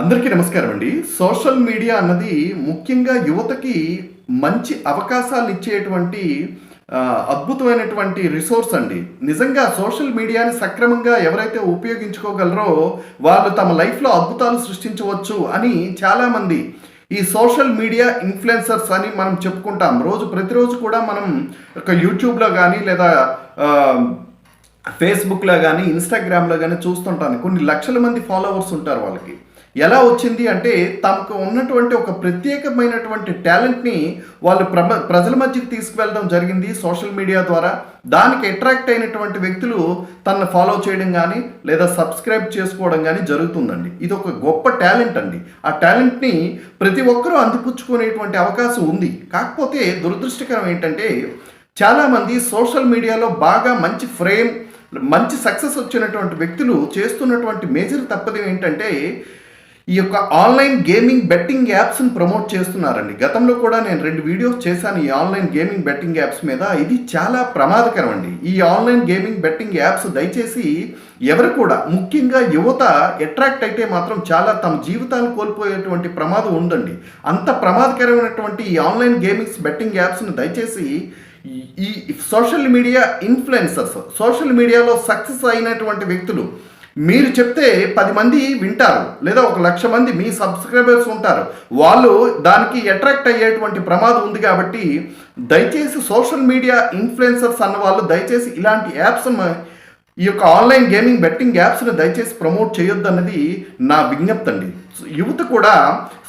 అందరికీ నమస్కారం అండి. సోషల్ మీడియా అన్నది ముఖ్యంగా యువతకి మంచి అవకాశాలు ఇచ్చేటువంటి అద్భుతమైనటువంటి రిసోర్స్ అండి. నిజంగా సోషల్ మీడియాని సక్రమంగా ఎవరైతే ఉపయోగించుకోగలరో వాళ్ళు తమ లైఫ్లో అద్భుతాలు సృష్టించవచ్చు అని చాలామంది ఈ సోషల్ మీడియా ఇన్ఫ్లుయెన్సర్స్ అని మనం చెప్పుకుంటాం. రోజు ప్రతిరోజు కూడా మనం ఒక యూట్యూబ్లో కానీ లేదా ఫేస్బుక్లో కానీ ఇన్స్టాగ్రామ్లో కానీ చూస్తుంటాను. కొన్ని లక్షల మంది ఫాలోవర్స్ ఉంటారు వాళ్ళకి. ఎలా వచ్చింది అంటే తమకు ఉన్నటువంటి ఒక ప్రత్యేకమైనటువంటి టాలెంట్ని వాళ్ళు ప్రమ ప్రజల మధ్యకి తీసుకువెళ్ళడం జరిగింది సోషల్ మీడియా ద్వారా. దానికి అట్రాక్ట్ అయినటువంటి వ్యక్తులు తనను ఫాలో చేయడం కానీ లేదా సబ్స్క్రైబ్ చేసుకోవడం కానీ జరుగుతుందండి. ఇది ఒక గొప్ప టాలెంట్ అండి. ఆ టాలెంట్ని ప్రతి ఒక్కరూ అందిపుచ్చుకునేటువంటి అవకాశం ఉంది. కాకపోతే దురదృష్టకరం ఏంటంటే చాలామంది సోషల్ మీడియాలో బాగా మంచి ఫ్రేమ్ మంచి సక్సెస్ వచ్చినటువంటి వ్యక్తులు చేస్తున్నటువంటి మేజర్ తప్పది ఏంటంటే ఈ యొక్క ఆన్లైన్ గేమింగ్ బెట్టింగ్ యాప్స్ని ప్రమోట్ చేస్తున్నారండి. గతంలో కూడా నేను రెండు వీడియోస్ చేశాను ఈ ఆన్లైన్ గేమింగ్ బెట్టింగ్ యాప్స్ మీద. ఇది చాలా ప్రమాదకరం అండి ఈ ఆన్లైన్ గేమింగ్ బెట్టింగ్ యాప్స్ దయచేసి ఎవరు కూడా ముఖ్యంగా యువత అట్రాక్ట్ అయితే మాత్రం చాలా తమ జీవితాలు కోల్పోయేటువంటి ప్రమాదం ఉందండి. అంత ప్రమాదకరమైనటువంటి ఈ ఆన్లైన్ గేమింగ్స్ బెట్టింగ్ యాప్స్ని దయచేసి ఈ- ఈ సోషల్ మీడియా ఇన్ఫ్లుయెన్సర్స్ సోషల్ మీడియాలో సక్సెస్ అయినటువంటి వ్యక్తులు మీరు చెప్తే పది మంది వింటారు లేదా ఒక లక్ష మంది మీ సబ్స్క్రైబర్స్ ఉంటారు. వాళ్ళు దానికి అట్రాక్ట్ అయ్యేటువంటి ప్రమాదం ఉంది కాబట్టి దయచేసి సోషల్ మీడియా ఇన్ఫ్లుయెన్సర్స్ అన్న వాళ్ళు దయచేసి ఇలాంటి యాప్స్ ఈ యొక్క ఆన్లైన్ గేమింగ్ బెట్టింగ్ యాప్స్ని దయచేసి ప్రమోట్ చేయొద్దన్నది నా విజ్ఞప్తి అండి యువత కూడా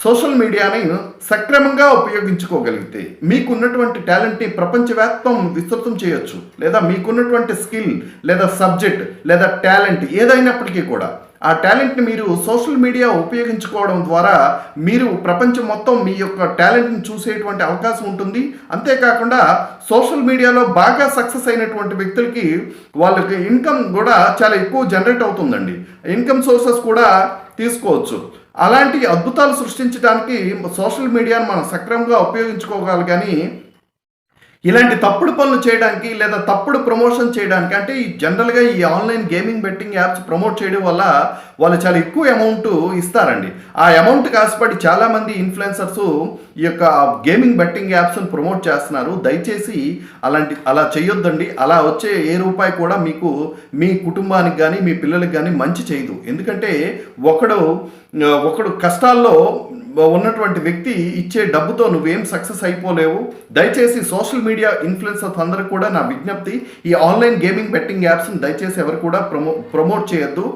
సోషల్ మీడియాని సక్రమంగా ఉపయోగించుకోగలిగితే మీకున్నటువంటి టాలెంట్ని ప్రపంచవ్యాప్తం విస్తృతం చేయొచ్చు. లేదా మీకున్నటువంటి స్కిల్ లేదా సబ్జెక్ట్ లేదా టాలెంట్ ఏదైనప్పటికీ కూడా ఆ టాలెంట్ని మీరు సోషల్ మీడియా ఉపయోగించుకోవడం ద్వారా మీరు ప్రపంచం మొత్తం మీ యొక్క టాలెంట్ని చూసేటువంటి అవకాశం ఉంటుంది. అంతేకాకుండా సోషల్ మీడియాలో బాగా సక్సెస్ అయినటువంటి వ్యక్తులకి వాళ్ళకి ఇన్కమ్ కూడా చాలా ఎక్కువ జనరేట్ అవుతుందండి. ఇన్కమ్ సోర్సెస్ కూడా తీసుకోవచ్చు. అలాంటి అద్భుతాలు సృష్టించడానికి సోషల్ మీడియాను మనం సక్రమంగా ఉపయోగించుకోగలి కానీ ఇలాంటి తప్పుడు పనులు చేయడానికి లేదా తప్పుడు ప్రమోషన్ చేయడానికి అంటే ఈ జనరల్గా ఈ online gaming betting apps promote చేయడం వల్ల వాళ్ళు చాలా ఎక్కువ అమౌంట్ ఇస్తారండి. ఆ అమౌంట్ కాసిపడి చాలామంది ఇన్ఫ్లుయెన్సర్స్ ఈ యొక్క గేమింగ్ బెట్టింగ్ యాప్స్ని ప్రమోట్ చేస్తున్నారు. దయచేసి అలాంటి అలా చేయొద్దండి. అలా వచ్చే ఏ రూపాయి కూడా మీకు మీ కుటుంబానికి కానీ మీ పిల్లలకి కానీ మంచి చేయదు. ఎందుకంటే ఒకడు ఒకడు కష్టాల్లో ఉన్నటువంటి వ్యక్తి ఇచ్చే డబ్బుతో నువ్వేం సక్సెస్ అయిపోలేవు. దయచేసి సోషల్ మీడియా ఇన్ఫ్లుయెన్సర్స్ అందరూ కూడా నా విజ్ఞప్తి ఈ ఆన్లైన్ గేమింగ్ బెట్టింగ్ యాప్స్ని దయచేసి ఎవరు కూడా ప్రమో ప్రమోట్ చేయొద్దు.